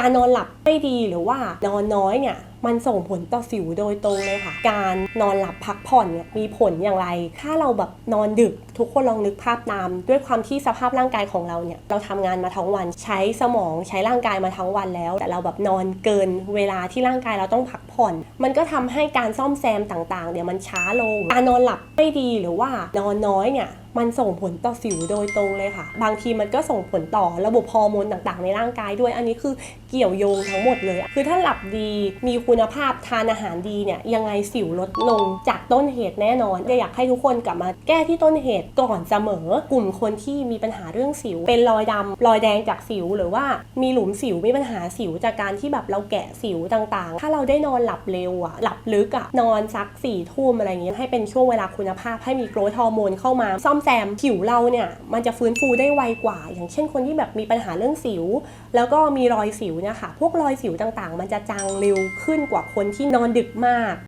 การนอนหลับไม่ดีหรือว่านอนน้อยเนี่ย มันส่งผลต่อสิวโดยตรงเลยค่ะ การนอนหลับพักผ่อนเนี่ยมีผลอย่างไร ถ้าเราแบบนอนดึกทุกคนลองนึกภาพตาม ด้วยความที่สภาพร่างกายของเราเนี่ยเราทำงานมาทั้งวันใช้สมองใช้ร่างกายมาทั้งวันแล้ว แต่เราแบบนอนเกินเวลาที่ร่างกายเราต้องพักผ่อน มันก็ทำให้การซ่อมแซมต่างๆเนี่ยมันช้าลงการนอนหลับไม่ดีหรือว่านอนน้อยเนี่ยมันส่งผลต่อสิวโดยตรงเลยค่ะ บางทีมันก็ส่งผลต่อระบบฮอร์โมนต่างๆ ในร่างกายด้วย อันนี้คือเกี่ยวโยงทั้งหมดเลย คือถ้าหลับดีมีคุณณภาพทานอาหารดีเนี่ยยังไงสิวลดลงจากต้นเหตุแน่นอนจะอยากให้ทุกคนกลับมาแก้ที่ต้นเหตุก่อนเสมอ กลุ่มคนที่มีปัญหาเรื่องสิว เป็นรอยดำรอยแดงจากสิวหรือว่ามีหลุมสิวมีปัญหาสิวจากการที่แบบเราแกะสิวต่างๆ ถ้าเราได้นอนหลับเร็วอะหลับลึกอะนอนสักสี่ทุ่มอะไรอย่างเงี้ยให้เป็นช่วงเวลาคุณภาพให้มีโกรทฮอร์โมนเข้ามา ซ่อมแซมผิวเราเนี่ยมันจะฟื้นฟูได้ไวกว่า อย่างเช่นคนที่แบบมีปัญหาเรื่องสิว แล้วก็มีรอยสิวเนี่ยค่ะพวกรอยสิวต่างๆ มันจะจางเร็วขึ้นนกว่าคนที่นอนดึกมาก